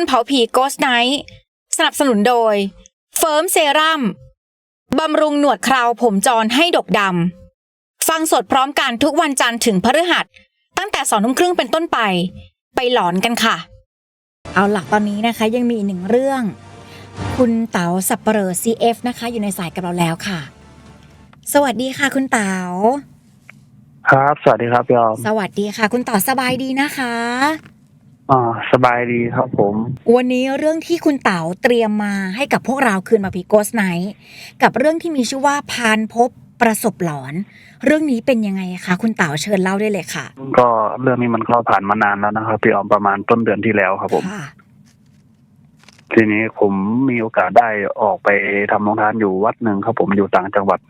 นเผาผีโกสไนท์สนับสนุนโดย เฟิร์มเซรั่มบำรุงหนวดเคราวผมจรให้ดกดำ ฟังสดพร้อมกันทุกวันจันทร์ถึงพฤหัส ตั้งแต่สองทุ่มครึ่งเป็นต้นไป ไปหลอนกันค่ะ เอาหลักตอนนี้นะคะ ยังมีอีกหนึ่งเรื่อง คุณเต๋าสับเปเหร่อ CF นะคะ อยู่ในสายกับเราแล้วค่ะ สวัสดีค่ะ คุณเต๋าครับ สวัสดีครับพี่ออมสวัสดีค่ะ คุณเต๋าสบายดีนะคะ อ่าสบายดีครับผม วันนี้เรื่องที่คุณเต๋าเตรียมมาให้กับพวกเราคืนมาพีโกสไนท์กับเรื่องที่มีชื่อว่าพานพบประสบหลอน เรื่องนี้เป็นยังไงคะคุณเต๋าเชิญเล่าได้เลยค่ะก็เรื่องนี้มันก็ผ่านมานานแล้วนะครับพี่ออมประมาณต้นเดือนที่แล้วครับผม ค่ะทีนี้ผมมีโอกาสได้ออกไปทำโรงทานอยู่วัดหนึ่งครับผมอยู่ต่างจังหวัด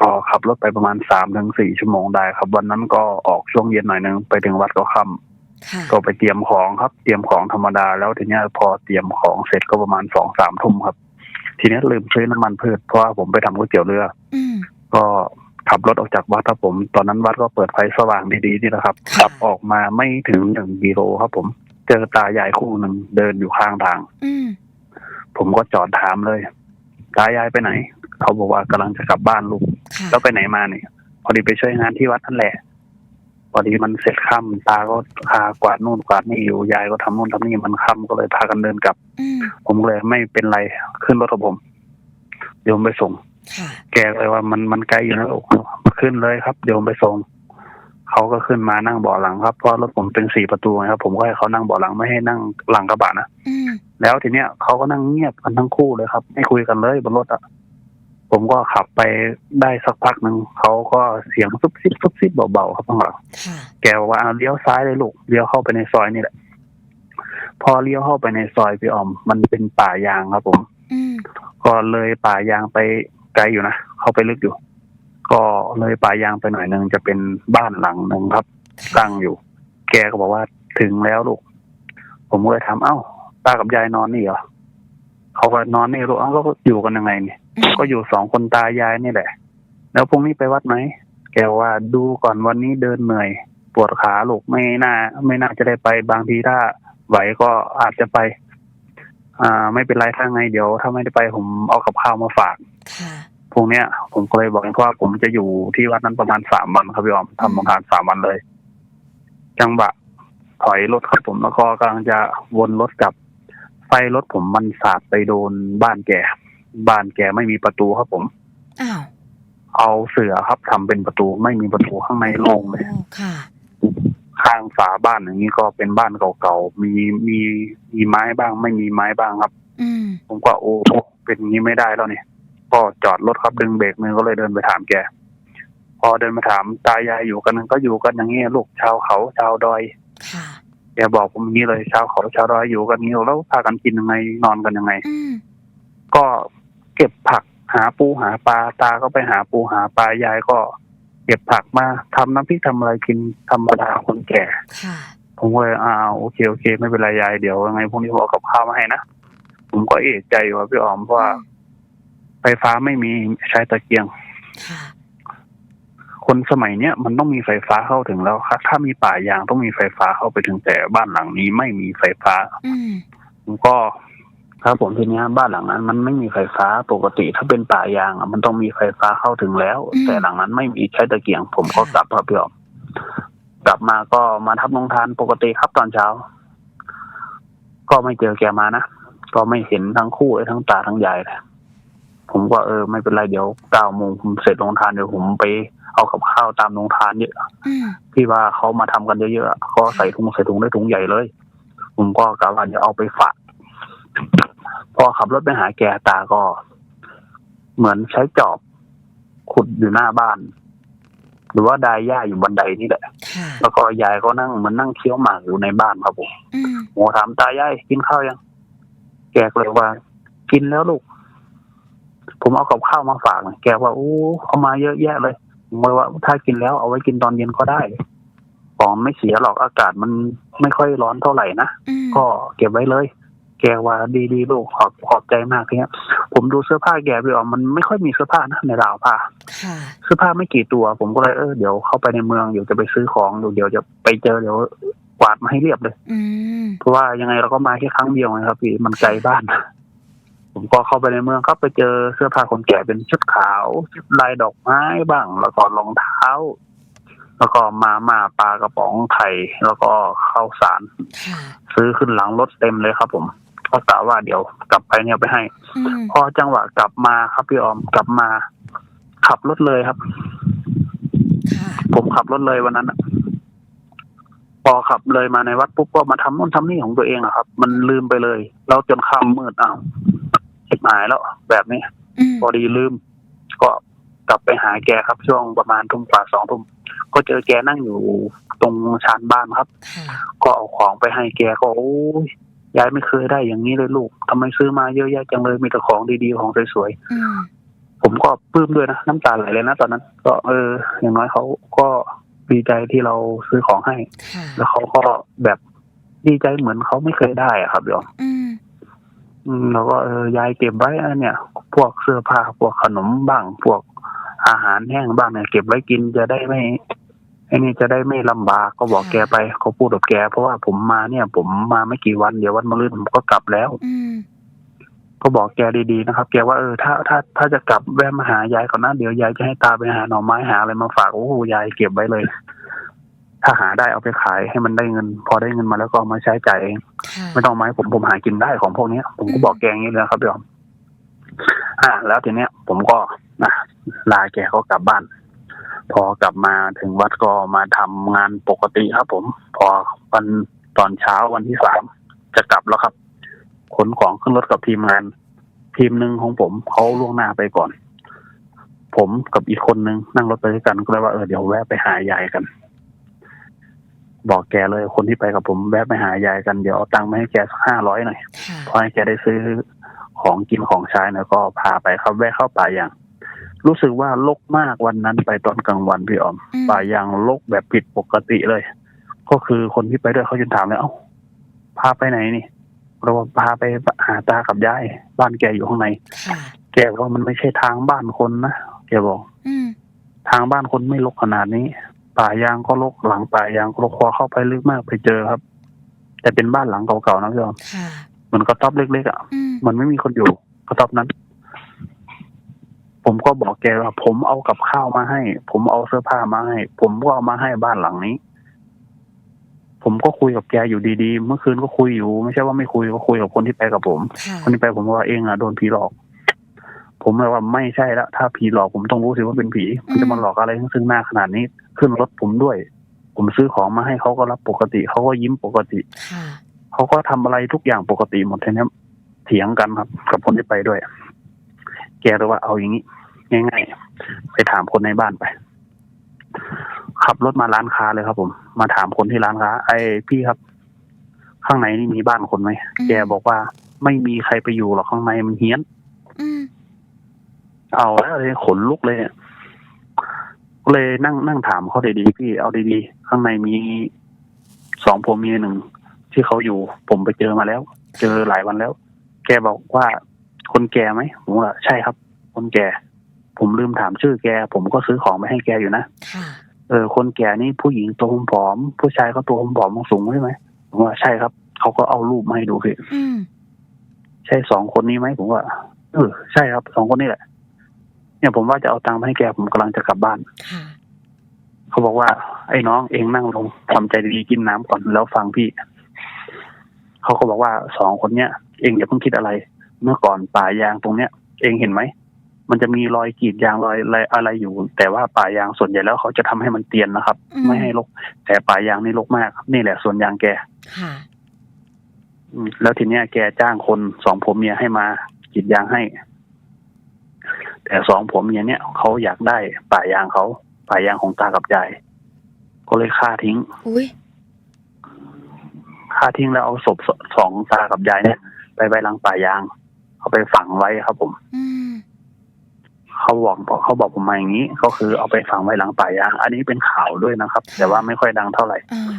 ก็ขับรถไปประมาณสามถึงสี่ชั่วโมงได้ครับ วันนั้นก็ออกช่วงเย็นหน่อยหนึงไปถึงวัดก็ค่ำค่ะ ก็ไปเตรียมของครับ เตรียมของธรรมดาแล้วทีเนี้ยพอเตรียมของเสร็จก็ประมาณสองสามทุ่มครับ ทีเนี้ยลืมซื้อน้ำมันพืชเพราะว่าผมไปทำก๋วยเตี๋ยวเรืออืมก็ขับรถออกจากวัดครับผม ตอนนั้นวัดก็เปิดไฟสว่างดีๆนี่แหละครับค่ะขับออกมาไม่ถึงหนึ่งกิโลครับ ผม เจอตายายคู่หนึ่งเดินอยู่ข้างทางอืมผมก็จอดถามเลยตายายไปไหน เขาบอกว่ากำลังจะกลับบ้านลูกค่ะแล้วไปไหนมาเนี่ยพอดีไปช่วยงานที่วัดนั่นแหละ พอดีมันเสร็จค่ำตาก็พากวาดนู่นกวาดนี่อยู่ยายก็ทำนู่นทำนี่มันค่ำก็เลยพากันเดินกลับอืมผมก็เลยไม่เป็นไรขึ้นรถกับผม เดี๋ยวผมไปส่งค่ะแกเลยว่ามันมันไกลอยู่นะลูกขึ้นเลยครับเดี๋ยวผมไปส่งเขาก็ขึ้นมานั่งเบาะหลังครับเพราะรถผมเป็นสี่ประตูไงครับ ผมก็ให้เขานั่งเบาะหลังไม่ให้นั่งหลังกระบะนะอืมแล้วทีเนี้ยเขาก็นั่งเงียบกันทั้งคู่เลยครับ ไม่คุยกันเลยบนรถอะ ผมก็ขับไปได้สักพักหนึ่งเขาก็เสียงซุบซิบซุบซิบเบาๆครับข้างหลังค่ะแกบอกว่าเอาเลี้ยวซ้ายเลยลูกเลี้ยวเข้าไปในซอยนี่แหละ พอเลี้ยวเข้าไปในซอยพี่ออม มันเป็นป่ายางครับผมอืมก็เลยป่ายางไปไกลอยู่นะเข้าไปลึกอยู่ ก็เลยป่ายางไปหน่อยหนึ่งจะเป็นบ้านหลังหนึ่งครับตั้งอยู่ แกก็บอกว่าถึงแล้วลูก ผมก็เลยถามเอ้าตากับยายนอนนี่เหรอ เขาก็นอนนี่ลูกเอ้าก็อยู่กันยังไงเนี่ยอืมก็อยู่สองคนตายายนี่แหละ แล้วพรุ่งนี้ไปวัดไหมแกว่าดูก่อนวันนี้เดินเหนื่อย ปวดขาลูกไม่น่า ไม่น่าจะได้ไปบางทีถ้าไหวก็อาจจะไป อ่า ไม่เป็นไรถ้าไงเดี๋ยว ถ้าไม่ได้ไปผมเอากับข้าวมาฝากค่ะพวกเนี้ย ผมก็เลยบอกเองว่าผมจะอยู่ที่วัดนั้นประมาณสามวันครับพี่ออมทำโรงทานสามวันเลย จังหวะถอยรถครับผมแล้วก็กำลังจะวนรถกลับไฟรถผมมันสาดไปโดนบ้านแก บ้านแกไม่มีประตูครับผม อ้าว เอาเสือครับทำเป็นประตูไม่มีประตูข้างในโล่งเลยโอ้ค่ะ ข้างฝาบ้านอย่างนี้ก็เป็นบ้านเก่าๆ มีมีมีไม้บ้าง ไม่มีไม้บ้างครับ อืมผมก็โอ้โหเป็นอย่างนี้ไม่ได้แล้วเนี่ยก็จอดรถครับดึงเบรกมือก็เลยเดินไปถามแก พอเดินมาถามตายายอยู่กันก็อยู่กันอย่างนี้ลูกชาวเขาชาวดอย ค่ะ แกบอกผมอย่างนี้เลยชาวเขาชาวดอยอยู่กันอย่างนี้แล้วพากันกินยังไงนอนกันยังไงอืมก็เก็บผักหาปูหาปลาตาก็ไปหาปูหาปลายายก็เก็บผักมาทำน้ำพริกทำอะไรกินธรรมดาคนแก่ค่ะผมก็เลยอ้าวโอเคโอเค ไม่เป็นไรยายเดี๋ยวยังไงพรุ่งนี้ผมเอากับข้าวมาให้นะผมก็เอะใจอยู่ว่าพี่ออมเพราะว่าไฟฟ้าไม่มีใช้ตะเกียง ค่ะคนสมัยเนี้ยมันต้องมีไฟฟ้าเข้าถึงแล้วครับ ถ้ามีป่ายางต้องมีไฟฟ้าเข้าไปถึงแต่บ้านหลังนี้ไม่มีไฟฟ้าอืมผมก็ครับผมทีเนี้ยบ้านหลังนั้น มันไม่มีไฟฟ้าปกติ ถ้าเป็นป่ายางอะมันต้องมีไฟฟ้าเข้าถึงแล้ว แต่หลังนั้นไม่มีใช้ตะเกียง ผมก็กลับครับพี่ออมกลับมาก็มาทับลงทานปกติครับตอนเช้า ก็ไม่เจอแกมานะก็ไม่เห็นทั้งคู่เลยทั้งตาทั้งยายเลยผมก็เออไม่เป็นไรเดี๋ยวเก้าโมงผมเสร็จลงทานเดี๋ยวผมไป เอากับข้าวตามลงทานเยอะอืมที่ว่าเขามาทำกันเยอะๆเขาใส่ถุงใส่ถุงได้ถุงใหญ่เลย ผมก็กะว่าจะเอาไปฝากพอขับรถไปหาแกตาก็ เหมือนใช้จอบขุดอยู่หน้าบ้าน หรือว่าดายหญ้าอยู่บันไดนี่แหละค่ะแล้วก็ยายก็นั่งเหมือนนั่งเคี้ยวหมากอยู่ในบ้านครับผมอืมโมถามตายายกินข้าวยัง แกก็เลยว่า กินแล้วลูก ผมเอากับข้าวมาฝากนะแกว่าโอ้เอามาเยอะแยะเลย ผมเลยว่าถ้ากินแล้วเอาไว้กินตอนเย็นก็ได้ของไม่เสียหรอกอากาศมันไม่ค่อยร้อนเท่าไหร่นะอืมก็เก็บไว้เลย แกว่าดีดีๆลูกขอบขอบใจมากเนี่ยผมดูเสื้อผ้าแกไปออกมันไม่ค่อยมีเสื้อผ้านะในราวผ้าค่ะเสื้อผ้าไม่กี่ตัว ผมก็เลยเออเดี๋ยวเข้าไปในเมืองเดี๋ยวจะไปซื้อของอยู่เดี๋ยวจะไปเจอเดี๋ยวกวาดมาให้เรียบเลยอืมเพราะว่ายังไงเราก็มาแค่ครั้งเดียวไงครับพี่มันไกลบ้าน ผมก็เข้าไปในเมืองครับไปเจอเสื้อผ้าคนแก่เป็นชุดขาวชุดลายดอกไม้บ้างแล้วก็รองเท้า แล้วก็มาม่าปลากระป๋องไข่แล้วก็ข้าวสารค่ะซื้อขึ้นหลังรถเต็มเลยครับ ผมก็กะว่าเดี๋ยวกลับไปเนี่ยไปให้อืมพอจังหวะกลับมาครับพี่ออมกลับมา ขับรถเลยครับค่ะผมขับรถเลยวันนั้นน่ะพอขับเลยมาในวัดปุ๊บก็มาทำนู่นทำนี่ของตัวเองอะครับ มันลืมไปเลย แล้วจนค่ำมืดอ้าวชิบ หายแล้วแบบนี้อืมพอดีลืม ก็กลับไปหาแกครับช่วงประมาณทุ่มกว่าสองทุ่มก็เจอแกนั่งอยู่ตรงชานบ้านครับค่ะก็เอาของไปให้แกก็โอ้ยยายไม่เคยได้อย่างนี้เลยลูกทำไมซื้อมาเยอะแยะจังเลยมีแต่ของดีๆของสวยๆอืมผมก็ปลื้มด้วยนะน้ำตาไหลเลยนะตอนนั้น ก็เออ อย่างน้อยเขาก็ดีใจที่เราซื้อของให้ค่ะแล้วเขาก็แบบดีใจเหมือนเขาไม่เคยได้อะครับโยมอืม อืมแล้วก็เออยายเก็บไว้อันเนี่ย พวกเสื้อผ้าพวกขนมบ้างพวกอาหารแห้งบ้างเนี่ยเก็บไว้กินจะได้ไม่ไอ้นี่จะได้ไม่ลำบากก็บอกแกไปเขาพูดกับแก เพราะว่าผมมาเนี่ย ผมมาไม่กี่วันเดี๋ยววันมะรืนผมก็กลับแล้ว อืม ก็บอกแกดีๆนะครับ แกว่าเออถ้าถ้าถ้าจะกลับแวะมาหายายก่อนนะเดี๋ยวยายจะให้ตาไปหาหน่อไม้หาอะไรมาฝากโอ้โหยายเก็บไว้เลย ถ้าหาได้เอาไปขายให้มันได้เงิน พอได้เงินมาแล้วก็เอามาใช้จ่ายเองค่ะไม่ต้องเอามาให้ผมผมหากินได้ของพวกเนี้ยผมก็บอกแกอย่างนี้เลยนะครับเดี๋ยวอ่า แล้วทีเนี้ย ผมก็นะลาแกเขากลับบ้าน พอกลับมาถึงวัดก็มาทำงานปกติครับ ผม พอวันตอนเช้าวันที่สามจะกลับแล้วครับขนของขึ้นรถกับทีมงาน ทีมหนึ่งของผมเขาล่วงหน้าไปก่อน ผมกับอีกคนนึงนั่งรถไปด้วยกันก็เลยว่าเออเดี๋ยวแวะไปหายายกัน บอกแกเลยคนที่ไปกับผมแวะไปหายายกันเดี๋ยวเอาตังค์มาให้แกสักห้าร้อยหน่อยค่ะพอให้แกได้ซื้อของกินของใช้หน่อยก็พาไปครับแวะเข้าป่าอย่าง รู้สึกว่าลกมากวันนั้นไปตอนกลางวันพี่ออม อืมป่ายางลกแบบผิดปกติเลย ก็คือคนที่ไปด้วยเขาจนถามเลยเอ้าพาไปไหนนี่เราว่าพาไปหาตากับยายบ้านแกอยู่ข้างใน ค่ะ แกบอกว่ามันไม่ใช่ทางบ้านคนนะแกบอก อืมทางบ้านคนไม่ลกขนาดนี้ ป่ายางก็ลกหลังป่ายางก็ลกพอเข้าไปลึกมากไปเจอครับ แต่เป็นบ้านหลังเก่าๆนะพี่ออมค่ะเหมือนกระต๊อบเล็กๆอะอืมมันไม่มีคนอยู่กระต๊อบนั้น ผมก็บอกแกว่า ผมเอากับข้าวมาให้ ผมเอาเสื้อผ้ามาให้ ผมก็เอามาให้บ้านหลังนี้ ผมก็คุยกับแกอยู่ดีๆ เมื่อคืนก็คุยอยู่ ไม่ใช่ว่าไม่คุยก็คุยกับคนที่ไปกับผมค่ะคนที่ไปผมว่าเองอะโดนผีหลอก ผมเลยว่าไม่ใช่แล้ว ถ้าผีหลอกผมต้องรู้สิว่าเป็นผีมันจะมาหลอกอะไรซึ่งหน้าขนาดนี้ ขึ้นรถผมด้วย ผมซื้อของมาให้เขาก็รับปกติเขาก็ยิ้มปกติค่ะเขาก็ทำอะไรทุกอย่างปกติหมดทีนี้เถียงกันครับ กับคนที่ไปด้วย แกเลยว่าเอาอย่างนี้ง่ายๆไปถามคนในบ้านไปขับรถมาร้านค้าเลยครับ ผม มาถามคนที่ร้านค้า ไอ้พี่ครับ ข้างในนี่มีบ้านคนไหมอืมแกบอกว่าไม่มีใครไปอยู่หรอกข้างในมันเฮี้ยนอืม เอาแล้วเลยขนลุกเลยเนี่ยเลยนั่งนั่งถามเขาดีๆพี่เอาดีๆข้างในมีสองผัวเมียหนึ่งที่เขาอยู่ ผมไปเจอมาแล้ว เจอหลายวันแล้ว แกบอกว่าคนแก่ไหมผมว่าใช่ครับ คนแก่ ผมลืมถามชื่อแก ผมก็ซื้อของไปให้แกอยู่นะค่ะเออ คนแก่นี่ผู้หญิงตัวผอมๆผู้ชายก็ตัวผอมๆสูงใช่ไหมผมว่าใช่ครับเขาก็เอารูปมาให้ดูพี่อืมใช่สองคนนี้ไหมผมว่าเออใช่ครับสองคนนี้แหละ เนี่ยผมว่าจะเอาตังค์มาให้แกผมกำลังจะกลับบ้านค่ะเขาบอกว่า ไอ้น้องเองนั่งลงทำใจดีๆกินน้ำก่อนแล้วฟังพี่เขาก็บอกว่าสองคนเนี้ยเองอย่าเพิ่งคิดอะไร เมื่อก่อนป่ายางตรงเนี้ย เองเห็นไหมมันจะมีรอยกรีดยางรอยอะไรอะไรอยู่ แต่ว่าป่ายางส่วนใหญ่แล้วเขาจะทำให้มันเตียนนะครับอืมไม่ให้รกแต่ป่ายางนี่รกมาก นี่แหละส่วนยางแกค่ะอืมแล้วทีเนี้ยแกจ้างคนสองผัวเมียให้มากรีดยางให้ แต่สองผัวเมียเนี่ยเขาอยากได้ป่ายางเขาป่ายางของตากับยายก็เลยฆ่าทิ้งอุ้ยฆ่าทิ้งแล้วเอาศพสสองตากับยายเนี่ย ไปไว้หลังป่ายางเขาไปฝังไว้ครับผมอืมเขาบอกเขาบอกผมมาอย่างนี้ก็คือเอาไปฝังไว้หลังป่ายาง อันนี้เป็นข่าวด้วยนะครับ แต่ว่าไม่ค่อยดังเท่าไหร่อ่า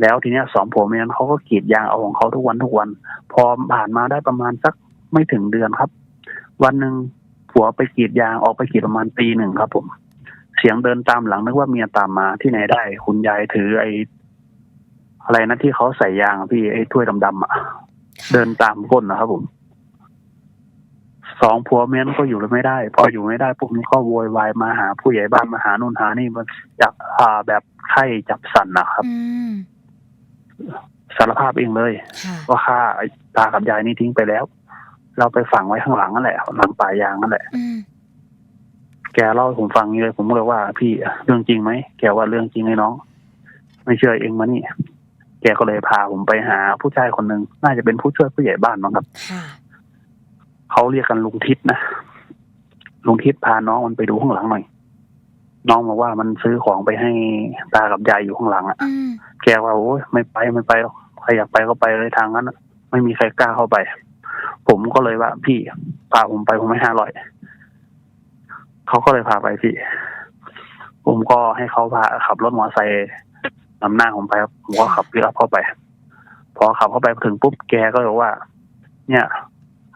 แล้วทีเนี้ยสองผัวเมียเขาก็กรีดยางเอาของเขาทุกวันทุกวัน พอผ่านมาได้ประมาณสักไม่ถึงเดือนครับ วันหนึ่ง ผัวไปกรีดยางออกไปกรีดประมาณปีหนึ่งครับ ผม เสียงเดินตามหลังนึกว่าเมียตามมาที่ไหนได้ คุณยายถือไอ้อะไรนะที่เขาใส่ยางอะพี่ไอ้ถ้วยดำๆอะเดินตามก้นนะครับผมสองผัวเมียนก็อยู่ไม่ได้ พออยู่ไม่ได้พวกนี้ก็โวยวายมาหา ผู้ใหญ่บ้านมาหานู่นหานี่มันจับอ่าแบบไข้จับสันนะครับอืมสารภาพเองเลยค่ะว่าฆ่าไอ้ตากับยายนี่ทิ้งไปแล้ว เราไปฝังไว้ข้างหลังนั่นแหละหลังป่ายางนั่นแหละอืมแกเล่าให้ผมฟังอย่างนี้เลย ผมก็เลยว่า พี่เรื่องจริงไหมแกว่าเรื่องจริงไอ้น้อง ไม่เชื่อเองมานี่แกก็เลยพาผมไปหาผู้ชายคนหนึ่งน่าจะเป็นผู้ช่วยผู้ใหญ่บ้านมั้งครับค่ะเขาเรียกกันลุงทิศนะลุงทิศพาน้องมันไปดูข้างหลังหน่อยน้องบอกว่ามันซื้อของไปให้ตากับยายอยู่ข้างหลังอะอืมแกว่าโอ้ยไม่ไปไม่ไปหรอกใครอยากไปก็ไปเลยทางนั้นอะไม่มีใครกล้าเข้าไป ผมก็เลยว่า พี่พาผมไปผมไม่ห้าร้อยเขาก็เลยพาไปพี่ ผมก็ให้เขาพาขับรถมอเตอร์ไซค์นำหน้าผมไปครับผมก็ขับพี่รับเข้าไป พอขับเข้าไปถึงปุ๊บแกก็บอกว่า เนี่ย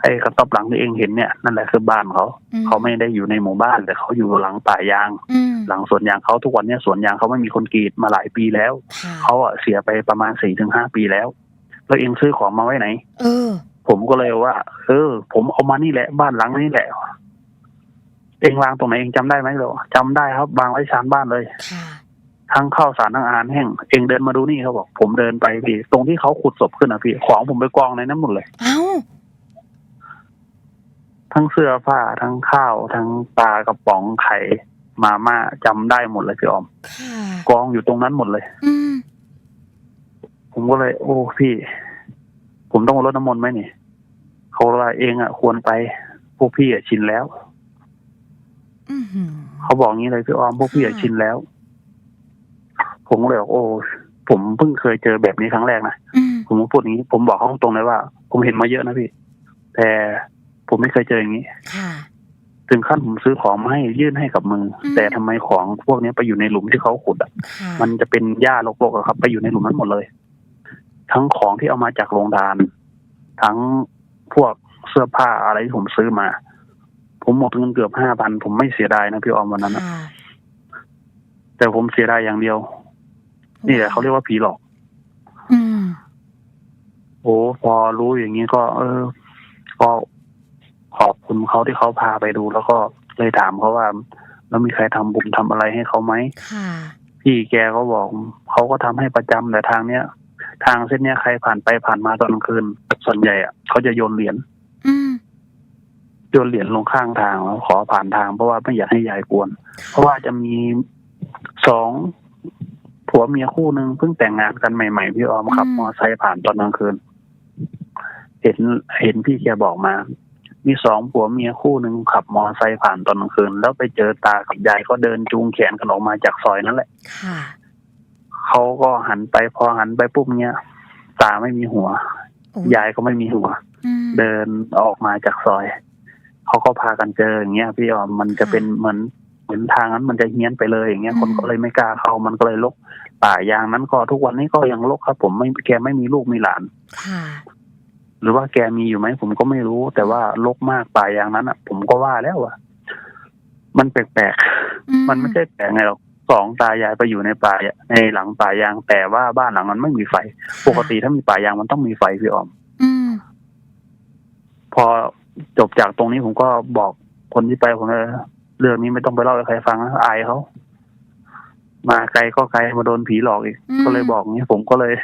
ไอ้กระต๊อบหลังที่เองเห็นเนี่ยนั่นแหละคือบ้านเขาอืมเขาไม่ได้อยู่ในหมู่บ้านแต่เขาอยู่หลังป่ายางอืมหลังสวนยางเขาทุกวันเนี้ยสวนยางเขาไม่มีคนกรีดมาหลายปีแล้วค่ะเขาอะเสียไปประมาณสี่ถึงห้าปีแล้ว แล้วเองซื้อของมาไว้ไหน เออ ผมก็เลยว่า เออ ผมเอามานี่แหละ บ้านหลังนี้แหละ เองวางตรงไหนเองจำได้ไหมเหรอจำได้ครับวางไว้ชานบ้านเลยค่ะทั้งข้าวสารทั้งอาหารแห้งเองเดินมาดูนี่เขาบอก ผมเดินไปพี่ตรงที่เขาขุดศพขึ้นอะพี่ของผมไปกองในนั้นหมดเลยเอ้าทั้งเสื้อผ้าทั้งข้าว ทั้งปลากระป๋องไข่มาม่าจำได้หมดเลยพี่ออมค่ะกองอยู่ตรงนั้นหมดเลยอืมผมก็เลย โอ้พี่ ผมต้องมารดน้ำมนต์ไหมนี่ เขาว่าเองอะควรไปพวกพี่อะชินแล้วอือหือเขาบอกงี้เลยพี่ออมพวกพี่อะค่ะชินแล้ว ผมก็เลยบอกโอ้ผมเพิ่งเคยเจอแบบนี้ครั้งแรกนะอืมผมก็พูดอย่างนี้ ผมบอกเขาตรงๆเลยว่า ผมเห็นมาเยอะนะพี่ แต่ผมไม่เคยเจออย่างนี้ค่ะถึงขั้นผมซื้อของมาให้ยื่นให้กับมืออมแต่ทำไมของพวกนี้ไปอยู่ในหลุมที่เขาขุดอะค่ะมันจะเป็นหญ้ารกๆอะครับ ไปอยู่ในหลุมนั้นหมดเลย ทั้งของที่เอามาจากโรงทาน ทั้ง พวกเสื้อผ้าอะไรที่ผมซื้อมา ผมหมดเงินเกือบห้าพันผมไม่เสียดายนะพี่ออมวันนั้นนะค่ะแต่ผมเสียดายอย่างเดียว นี่แหละเขาเรียกว่าผีหลอกอืมโอ้พอรู้อย่างนี้ก็ เออ ก็ขอบคุณเขาที่เขาพาไปดู แล้วก็เลยถามเขาว่า แล้วมีใครทำบุญทำอะไรให้เขาไหมค่ะพี่แกก็บอกเขาก็ทำให้ประจำแต่ทางเนี้ย ทางเส้นเนี้ยใครผ่านไปผ่านมาตอนกลางคืน ส่วนใหญ่อะเขาจะโยนเหรียญอืมโยนเหรียญลงข้างทางแล้วขอผ่านทางเพราะว่าไม่อยากให้ยายกวน เพราะว่าจะมีสองผัวเมียคู่หนึ่งเพิ่งแต่งงานกันใหม่ ๆ พี่ออมขับอืมมอเตอร์ไซค์ผ่านตอนกลางคืน เห็นเห็นพี่แกบอกมา มีสองผัวเมียคู่หนึ่งขับมอเตอร์ไซค์ผ่านตอนกลางคืน แล้วไปเจอตากับยายก็เดินจูงแขนกันออกมาจากซอยนั่นแหละ ค่ะ เขาก็หันไปพอหันไปปุ๊บเนี้ยตาไม่มีหัวโอ้ยายก็ไม่มีหัวอืมเดินออกมาจากซอย เขาก็พากันเจออย่างเงี้ยพี่ออมมันจะเป็นเหมือนเหมือนทางนั้นมันจะเฮี้ยนไปเลยอย่างเงี้ยอืมคนก็เลยไม่กล้าเข้ามันก็เลยลกป่ายางนั้นก็ทุกวันนี้ก็ยังลกครับ ผมไม่แกไม่มีลูกมีหลานค่ะหรือว่าแกมีอยู่ไหมผมก็ไม่รู้ แต่ว่าลกมากป่ายางนั้นอะ ผมก็ว่าแล้วอะมันแปลกอืๆมันไม่ใช่แปลกไงหรอก สองตายายไปอยู่ในป่าในหลังป่ายาง แต่ว่าบ้านหลังนั้นไม่มีไฟ ปกติถ้ามีป่ายางมันต้องมีไฟพี่ออมอืมพอจบจากตรงนี้ผมก็บอกคนที่ไปผมเลยเรื่องนี้ไม่ต้องไปเล่าให้ใครฟังนะอายเขามาไกลก็ไกลมาโดนผีหลอกอีกอืมก็เลยบอกนี้ผมก็เลย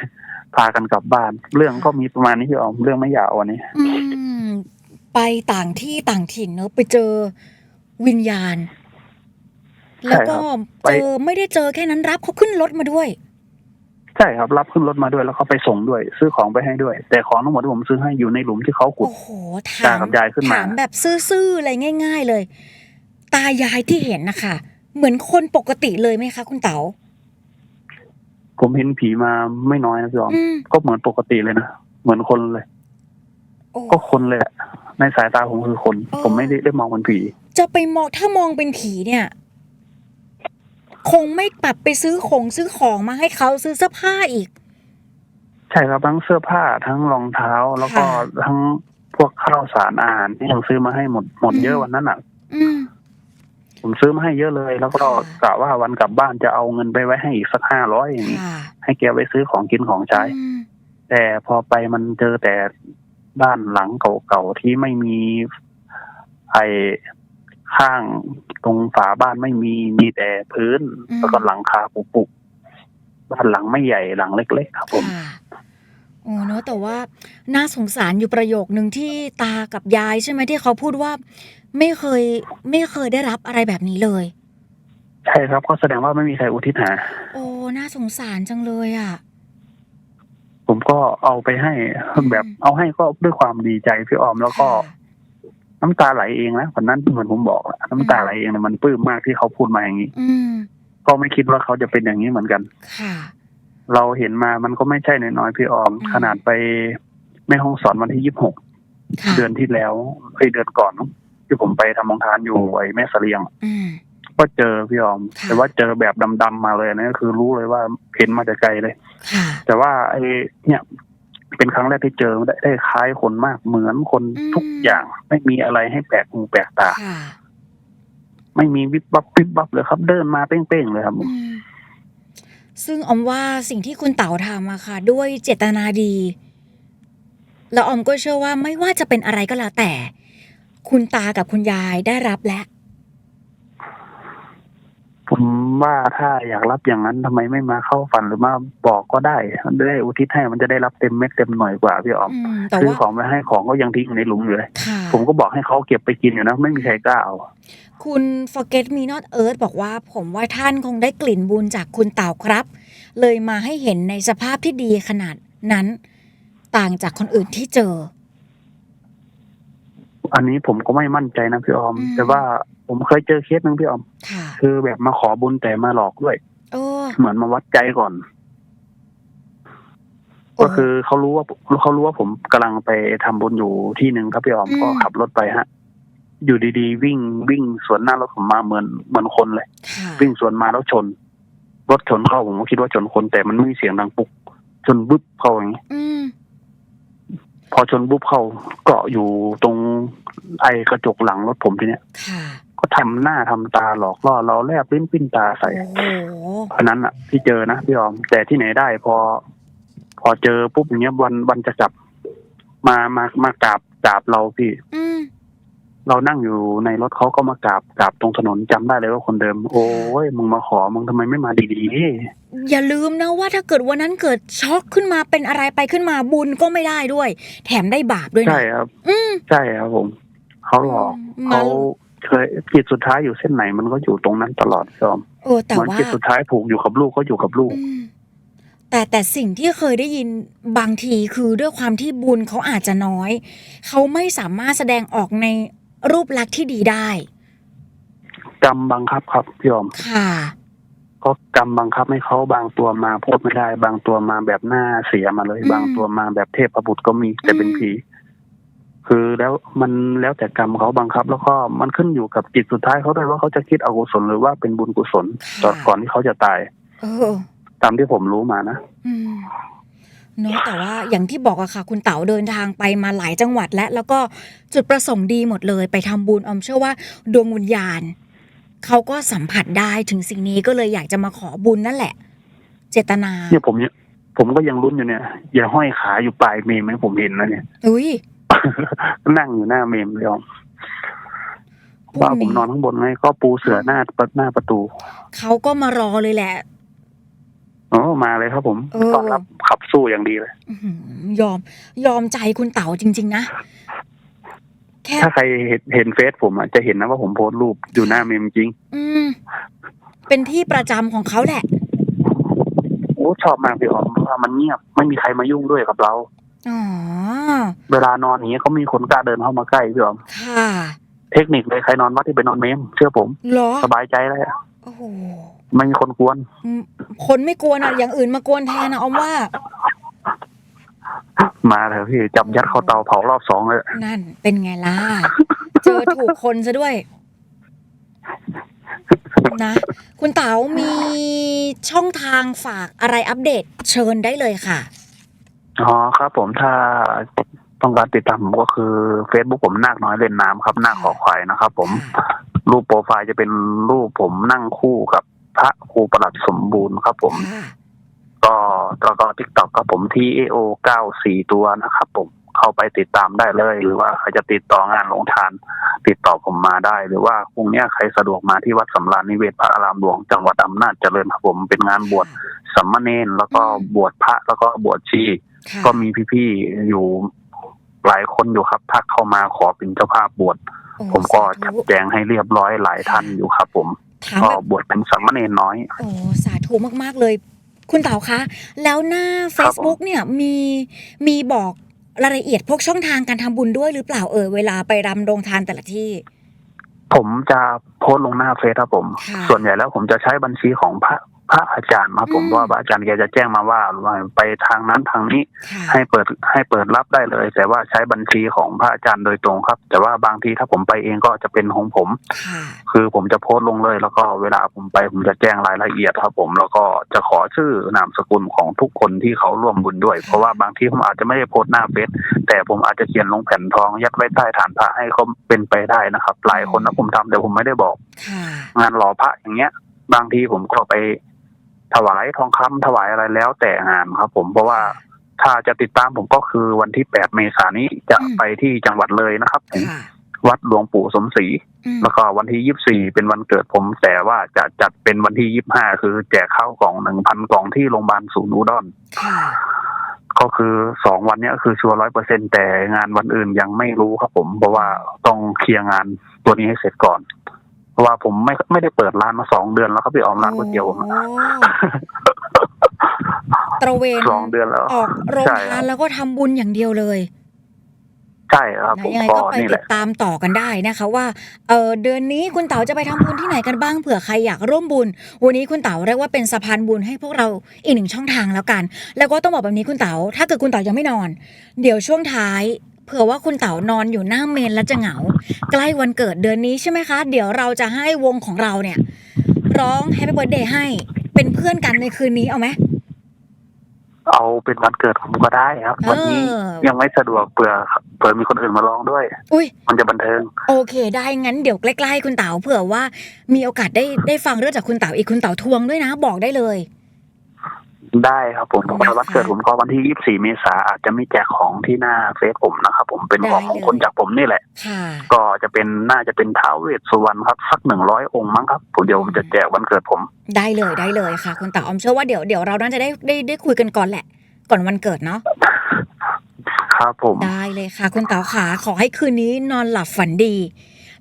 พากันกลับบ้าน เรื่องก็มีประมาณนี้พี่ออมเรื่องไม่ยาววันนี้อืมไปต่างที่ต่างถิ่นเนอะไปเจอวิญญาณ แล้วก็ไปเจอไม่ได้เจอแค่นั้นรับเขาขึ้นรถมาด้วย ใช่ครับรับขึ้นรถมาด้วยแล้วเขาไปส่งด้วย ซื้อของไปให้ด้วย แต่ของทั้งหมดที่ผมซื้อให้อยู่ในหลุมที่เขาขุดโอ้โหตาถามกับยายขึ้นมาถามแบบซื่อๆเลยง่าย ๆเลย ตายายที่เห็นนะคะเหมือนคนปกติเลยไหมคะ คุณเต๋าผมเห็นผีมาไม่น้อยนะพี่ออมอืมก็เหมือนปกติเลยนะเหมือนคนเลยโอ้ก็คนเลยอะในสายตาผมคือคน ผมไม่ได้ได้มองเป็นผี จะไปมองถ้ามองเป็นผีเนี่ย คงไม่ปรับไปซื้อของซื้อของมาให้เขาซื้อเสื้อผ้าอีก ใช่ครับทั้งเสื้อผ้าทั้งรองเท้าแล้วก็ค่ะทั้งพวกข้าวสารอาหารที่ผมซื้อมาให้หมดหมดเยอะวันนั้นอะอืมผมซื้อมาให้เยอะเลย แล้วก็กะว่าวันกลับบ้านจะเอาเงินไปไว้ให้อีกสักห้าร้อยอย่างนี้ค่ะให้แกไปซื้อของกินของใช้อืมแต่พอไปมันเจอแต่บ้านหลังเก่าๆที่ไม่มีไอ้ ข้างตรงฝาบ้านไม่มีมีแต่พื้นแล้วก็หลังคาปุกๆบ้านหลังไม่ใหญ่หลังเล็ก ๆ ครับผม ค่ะโอ้เนอะแต่ว่าน่าสงสารอยู่ประโยคนึงที่ตากับยายใช่ไหมที่เขาพูดว่า ไม่เคยไม่เคยได้รับอะไรแบบนี้เลย ใช่ครับก็แสดงว่าไม่มีใครอุทิศหา โอ้น่าสงสารจังเลยอะ ผมก็เอาไปให้แบบ เอาให้ก็ด้วยความดีใจพี่ออมแล้วก็ ค่ะ น้ำตาไหลเองนะวันนั้นเหมือนผมบอกอะน้ำตาไหลเองเนี่ยมันปลื้มมากที่เขาพูดมาอย่างนี้อืมก็ไม่คิดว่าเขาจะเป็นอย่างนี้เหมือนกันค่ะเราเห็นมามันก็ไม่ใช่น้อยๆพี่ออมอืมขนาดไปแม่ห้องสอนวันที่ยี่สิบหกค่ะเดือนที่แล้วไอยเดือนก่อนเนอะที่ผมไปทำมงทานอยู่ไอ้แม่เสลียงอืมก็เจอพี่ออมค่ะแต่ว่าเจอแบบดำๆมาเลยนะก็คือรู้เลยว่าเห็นมาแต่ไกลเลยค่ะแต่ว่าไอ้เนี่ย เป็นครั้งแรกที่เจอได้ได้คล้ายคนมากเหมือนคนอืมทุกอย่าง ไม่มีอะไรให้แปลกหูแปลกตาค่ะไม่มีวิบวับวิบวับเลยครับ เดินมาเป้งๆเลยครับอืมซึ่งออมว่าสิ่งที่คุณเต๋าทำอะค่ะ ด้วยเจตนาดี แล้วออมก็เชื่อว่าไม่ว่าจะเป็นอะไรก็แล้วแต่ คุณตากับคุณยายได้รับแล้ว ผมว่าถ้าอยากรับอย่างนั้นทำไมไม่มาเข้าฝันหรือมาบอกก็ได้ได้อุทิศให้มันจะได้รับเต็มเม็ดเต็มหน่วยกว่าพี่ออมอืมแต่ซื้อว่าของไปให้ของก็ยังทิ้งอยู่ในหลุมอยู่เลยค่ะผมก็บอกให้เขาเก็บไปกินอยู่นะ ไม่มีใครกล้าเอา คุณ forget me not earth บอกว่า ผมว่าท่านคงได้กลิ่นบุญจากคุณเต่าครับ เลยมาให้เห็นในสภาพที่ดีขนาดนั้น ต่างจากคนอื่นที่เจอ อันนี้ผมก็ไม่มั่นใจนะพี่ออมอืมแต่ว่า ผมเคยเจอเคสหนึงพี่ออม ค่ะคือแบบมาขอบุญแต่มาหลอกด้วย โอ้เหมือนมาวัดใจก่อน โอ้ ก็คือเขารู้ว่าเขารู้ว่าผมกำลังไปทำบุญอยู่ที่หนึ่งครับพี่ออมอืม ก็ขับรถไปฮะ อยู่ดีๆ วิ่งวิ่งสวนหน้ารถผมมาเหมือนเหมือนคนเลย ค่ะวิ่งสวนมาแล้วชน รถชนเข้าผมก็คิดว่าชนคนแต่มันไม่มีเสียงดังปุ๊บชนบึ๊บเข้าอย่างนี้อืมพอชนปุ๊บเข้าเกาะอยู่ตรงไอกระจกหลังรถผมทีเนี้ย ค่ะก็ ทำหน้าทำตาหลอกล่อเราแลบลิ้นปิ้นตาใส่โอ้โหอันนั้นอะ ที่เจอนะพี่ออม แต่ที่ไหนได้พอ พอเจอปุ๊บอย่างเงี้ยวันวันจะกลับ มามามากราบกราบเราพี่อืมเรานั่งอยู่ในรถเขาก็มากราบกราบตรงถนนจำได้เลยว่าคนเดิม โอ้ยมึงมาขอมึงทำไมไม่มาดีๆ อย่าลืมนะว่าถ้าเกิดวันนั้นเกิดช็อกขึ้นมาเป็นอะไรไปขึ้นมาบุญก็ไม่ได้ด้วย แถมได้บาปด้วยนะใช่ครับ อืมใช่ครับผมเขาหลอกอืมเขา เคยจิตสุดท้ายอยู่เส้นไหนมันก็อยู่ตรงนั้นตลอดยอมเออแต่เหมือนว่าจิตสุดท้ายผูกอยู่กับลูกก็อยู่กับลูก อืมแต่แต่สิ่งที่เคยได้ยินบางทีคือด้วยความที่บุญเขาอาจจะน้อย เขาไม่สามารถแสดงออกในรูปลักษณ์ที่ดีได้ กรรมบังคับครับพี่ยอม ค่ะ ก็กรรมบังคับให้เขาบางตัวมาพูดไม่ได้ บางตัวมาแบบหน้าเสียมาเลย อืมบางตัวมาแบบเทพบุตรก็มีแต่เป็นอืม ผี คือแล้วมันแล้วแต่กรรมเขาบังคับ แล้วก็มันขึ้นอยู่กับจิตสุดท้ายเขาด้วยว่าเขาจะคิดอกุศลหรือว่าเป็นบุญกุศลตอนก่อนที่เขาจะตายเออตามที่ผมรู้มานะอืมเนาะแต่ว่าอย่างที่บอกอะค่ะ คุณเต๋าเดินทางไปมาหลายจังหวัดและแล้วก็จุดประสงค์ดีหมดเลย ไปทำบุญออมเชื่อว่า ดวงวิญญาณเขาก็สัมผัสได้ถึงสิ่งนี้ก็เลยอยากจะมาขอบุญนั่นแหละ เจตนาเนี่ยผมเนี่ยผมก็ยังลุ้นอยู่เนี่ย อย่าห้อยขาอยู่ปลายเมมให้ผมเห็นนะเนี่ยอุ้ย นั่งอยู่หน้าเมมเลยยอมพรุ่งนี้ว่าผมนอนข้างบนไงก็ปูเสือหน้าหน้าประตู เขาก็มารอเลยแหละโอ้มาเลยครับผมเออต้อนรับขับสู้อย่างดีเลยอื้อหือยอม ยอมใจคุณเต๋าจริง ๆ นะแค่ถ้าใครเห็นเห็นเฟซผมอะจะเห็นนะว่าผมโพสต์รูปอยู่หน้าเมมจริง อืม เป็นที่ประจำของเขาแหละโอ้ชอบมากพี่ออมเพราะว่ามันเงียบ ไม่มีใครมายุ่งด้วยกับเรา อ๋อ เวลานอนอย่างเงี้ยเขามีคนกล้าเดินเข้ามาใกล้พี่ออมค่ะเทคนิคเลยใครนอนวัดที่ไปนอนเมมเชื่อผม เหรอสบายใจเลยอะโอ้โหไม่มีคนกวนอืมคนไม่กวนอะอย่างอื่นมากวนแทนนะออมว่า มาเถอะพี่จับยัดเข้าเตาเผารอบสองเลยนั่นเป็นไงล่ะ เจอถูกคนซะด้วย นะ คุณเต๋ามีช่องทางฝากอะไรอัปเดตเชิญได้เลยค่ะ อ๋อครับผมถ้าต้องการติดตามผมก็คือ Facebook ผมนาคน้อยเล่นน้ำครับนาคขอควายนะครับผม รูปโปรไฟล์จะเป็นรูปผมนั่งคู่กับพระครูประหลัดสมบูรณ์ครับ ผม ค่ะก็แล้วก็ทิกตอกครับผมที่เอโอเก้าสี่ตัวนะครับผมเข้าไปติดตามได้เลย หรือว่าใครจะติดต่องานลงทาน ติดต่อผมมาได้ หรือว่าพรุ่งนี้ใครสะดวกมาที่วัดสำราญนิเวศพระอารามหลวงจังหวัดอำนาจเจริญครับผมเป็นงานบวช สัมมาเนนแล้วก็บวชพระแล้วก็บวชชีค่ะ ก็มีพี่ๆอยู่หลายคนอยู่ครับทักเข้ามาขอเป็นเจ้าภาพบวชโอ้ผมก็สาจัดธุแจงให้เรียบร้อยหลายท่านอยู่ครับ ผมถามก็แบบบวชเป็นสัมมาเนนน้อยโอ้สาธุมากๆเลย คุณเต๋าคะ แล้วหน้า Facebook เนี่ยมีมีบอกรายละเอียดพวกช่องทางการทำบุญด้วยหรือเปล่าเออเวลาไปรำโรงทานแต่ละที่ ผมจะโพสต์ลงหน้าเฟซครับผมค่ะส่วนใหญ่แล้วผมจะใช้บัญชีของพระ พระอาจารย์ครับผมอืมเพราะว่าพระอาจารย์แกจะแจ้งมาว่าว่าไปทางนั้นทางนี้ค่ะให้เปิดให้เปิดรับได้เลย แต่ว่าใช้บัญชีของพระอาจารย์โดยตรงครับ แต่ว่าบางทีถ้าผมไปเองก็จะเป็นของผม ค่ะ คือผมจะโพสต์ลงเลย แล้วก็เวลาผมไปผมจะแจ้งรายละเอียดครับผมแล้วก็จะขอชื่อนามสกุลของทุกคนที่เขาร่วมบุญด้วย เพราะว่าบางทีผมอาจจะไม่ได้โพสต์หน้าเฟซแต่ผมอาจจะเขียนลงแผ่นทองยัดไว้ใต้ฐานพระให้เขาเป็นไปได้นะครับ หลายคนนะผมทำแต่ผมไม่ได้บอก ค่ะ งานหล่อพระอย่างเงี้ย บางทีผมก็ไป ถวายทองคำถวายอะไรแล้วแต่งานครับ ผมเพราะว่าถ้าจะติดตามผมก็คือวันที่8เมษายนนี้จะอืมไปที่จังหวัดเลยนะครับผมค่ะวัดหลวงปู่สมศรีอืมแล้วก็วันที่24เป็นวันเกิดผม แต่ว่าจะจัดเป็นวันที่25คือแจกข้าวกล่อง1,000กล่องที่โรงพยาบาลศูนย์อุดรค่ะก็คือสองวันเนี้ยคือชัวร้อยเปอร์เซ็นแต่งานวันอื่นยังไม่รู้ครับผม เพราะว่าต้องเคลียร์งานตัวนี้ให้เสร็จก่อน เพราะว่าผมไม่ไม่ได้เปิดร้านมาสองเดือนแล้วครับพี่ออมร้านก๋วยเตี๋ยวผมอะโอ้ตระเวนสองเดือนแล้วออกโรงใช่คทารันบแล้วก็ทำบุญอย่างเดียวเลยใช่ครับผนะมยังไงก็ก็ไปนี่แหติละดตามต่อกันได้นะคะ ว่าเออเดือนนี้คุณเต๋าจะไปทำบุญที่ไหนกันบ้างเผื่อใครอยากร่วมบุญ วันนี้คุณเต๋าเรียกว่าเป็นสะพานบุญให้พวกเราอีกหนึ่งช่องทางแล้วกัน แล้วก็ต้องบอกแบบนี้คุณเต๋าถ้าเกิดคุณเต๋ายังไม่นอน เดี๋ยวช่วงท้าย เผื่อว่าคุณเต๋านอนอยู่หน้าเมนแล้วจะเหงา ใกล้วันเกิดเดือนนี้ใช่ไหมคะ เดี๋ยวเราจะให้วงของเราเนี่ย ร้องแฮปปี้เบิร์ดเดย์ให้เป็นเพื่อนกันในคืนนี้เอาไหม เอาเป็นวันเกิดผมก็ได้ครับ วันนี้เออ ยังไม่สะดวกเผื่อเผื่อมีคนอื่นมาร้องด้วย อุ้ย มันจะบันเทิง โอเค ได้งั้นเดี๋ยวใกล้ๆคุณเต๋าเผื่อว่ามีโอกาสได้ได้ฟังเรื่องจากคุณเต๋าอีกคุณเต๋าทวงด้วยนะ บอกได้เลย ได้ครับผมเพราะว่าวันเกิดผมก็วันที่ 24 เมษาอาจจะไม่แจกของที่หน้าเฟซผมนะครับผมเป็นของได้ของเลยคนจากผมนี่แหละค่ะก็จะเป็นน่าจะเป็นท้าวเวสสุวรรณครับ สักหนึ่งร้อยองค์มั้งครับผมเดี๋ยวผมจะแจกวันเกิดผม ได้เลยได้เลยค่ะ คุณเต๋าออมเชื่อว่าเดี๋ยวเดี๋ยวเราน่าจะได้ได้ได้คุยกันก่อนแหละ ก่อนวันเกิดเนาะครับผมได้เลยค่ะ คุณเต๋าขาขอให้คืนนี้นอนหลับฝันดี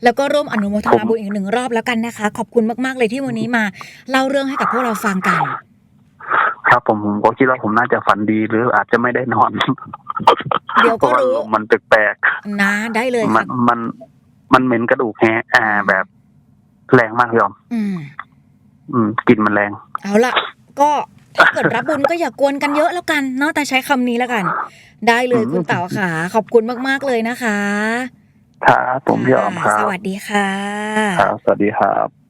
แล้วก็ร่วมอนุโมทนาบุญอีกหนึ่งรอบแล้วกันนะคะ ขอบคุณมากๆเลยที่วันนี้มา เล่าเรื่องให้กับพวกเราฟังกัน ครับผมผมก็คิดว่าผมน่าจะฝันดีหรืออาจจะไม่ได้นอนเดี๋ยวก็รู้พาะาลมมันแปลกนะได้เลยๆมัค่ะนมันมันเหม็นกระดูกแฮะอ่า แบบแรงมากพี่ยอม อืม อืมกลินมันแรง เอาล่ะ ก็ถ้าเกิดรับบุญก็อย่ากวนกันเยอะแล้วกันเนาะแต่ใช้คำนี้แล้วกัน ได้เลยอืมคุณเต๋าขาขอบคุณมากๆเลยนะคะครับผมพี่ยอมครัสบวัสดีค่ะ ครับสวัสดีครับ